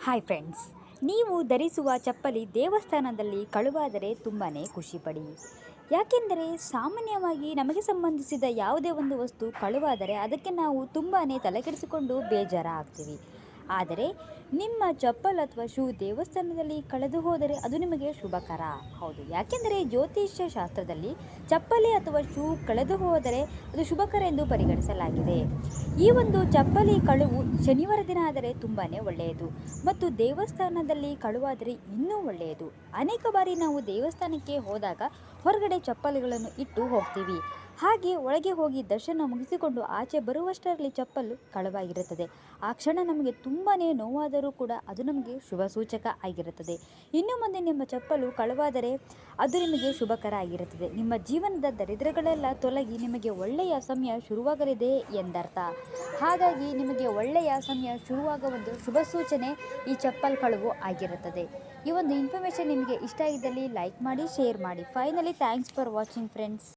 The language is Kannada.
ಹಾಯ್ ಫ್ರೆಂಡ್ಸ್ ನೀವು ಧರಿಸುವ ಚಪ್ಪಲಿ ದೇವಸ್ಥಾನದಲ್ಲಿ ಕಳುವಾದರೆ ತುಂಬಾ ಖುಷಿಪಡಿ ಯಾಕೆಂದರೆ ಸಾಮಾನ್ಯವಾಗಿ ನಮಗೆ ಸಂಬಂಧಿಸಿದ ಯಾವುದೇ ಒಂದು ವಸ್ತು ಕಳುವಾದರೆ ಅದಕ್ಕೆ ನಾವು ತುಂಬಾ ತಲೆಕೆಡಿಸಿಕೊಂಡು ಬೇಜಾರಾಗ್ತೀವಿ. ಆದರೆ ನಿಮ್ಮ ಚಪ್ಪಲ್ ಅಥವಾ ಶೂ ದೇವಸ್ಥಾನದಲ್ಲಿ ಕಳೆದು ಹೋದರೆ ಅದು ನಿಮಗೆ ಶುಭಕರ. ಹೌದು, ಯಾಕೆಂದರೆ ಜ್ಯೋತಿಷ್ಯ ಶಾಸ್ತ್ರದಲ್ಲಿ ಚಪ್ಪಲಿ ಅಥವಾ ಶೂ ಕಳೆದು ಹೋದರೆ ಅದು ಶುಭಕರ ಎಂದು ಪರಿಗಣಿಸಲಾಗಿದೆ. ಈ ಒಂದು ಚಪ್ಪಲಿ ಕಳುವು ಶನಿವಾರ ದಿನ ಆದರೆ ತುಂಬಾ ಒಳ್ಳೆಯದು. ಮತ್ತು ದೇವಸ್ಥಾನದಲ್ಲಿ ಕಳುವಾದರೆ ಇನ್ನೂ ಒಳ್ಳೆಯದು. ಅನೇಕ ಬಾರಿ ನಾವು ದೇವಸ್ಥಾನಕ್ಕೆ ಹೋದಾಗ ಹೊರಗಡೆ ಚಪ್ಪಲಿಗಳನ್ನು ಇಟ್ಟು ಹೋಗ್ತೀವಿ. ಹಾಗೆ ಒಳಗೆ ಹೋಗಿ ದರ್ಶನ ಮುಗಿಸಿಕೊಂಡು ಆಚೆ ಬರುವಷ್ಟರಲ್ಲಿ ಚಪ್ಪಲು ಕಳವಾಗಿರುತ್ತದೆ. ಆ ಕ್ಷಣ ನಮಗೆ ತುಂಬಾ ನೋವಾದರೂ ಕೂಡ ಅದು ನಮಗೆ ಶುಭ ಸೂಚಕ ಆಗಿರುತ್ತದೆ. ಇನ್ನು ಮುಂದೆ ನಿಮ್ಮ ಚಪ್ಪಲು ಕಳವಾದರೆ ಅದು ನಿಮಗೆ ಶುಭಕರ ಆಗಿರುತ್ತದೆ. ನಿಮ್ಮ ಜೀವನದ ದರಿದ್ರಗಳೆಲ್ಲ ತೊಲಗಿ ನಿಮಗೆ ಒಳ್ಳೆಯ ಸಮಯ ಶುರುವಾಗಲಿದೆ ಎಂದರ್ಥ. ಹಾಗಾಗಿ ನಿಮಗೆ ಒಳ್ಳೆಯ ಸಮಯ ಶುರುವಾಗ ಒಂದು ಶುಭ ಸೂಚನೆ ಈ ಚಪ್ಪಲ್ ಕಳವು ಆಗಿರುತ್ತದೆ. ಈ ಒಂದು ಇನ್ಫಾರ್ಮೇಷನ್ ನಿಮಗೆ ಇಷ್ಟ ಆಗಿದ್ದಲ್ಲಿ ಲೈಕ್ ಮಾಡಿ ಶೇರ್ ಮಾಡಿ. Finally thanks for watching friends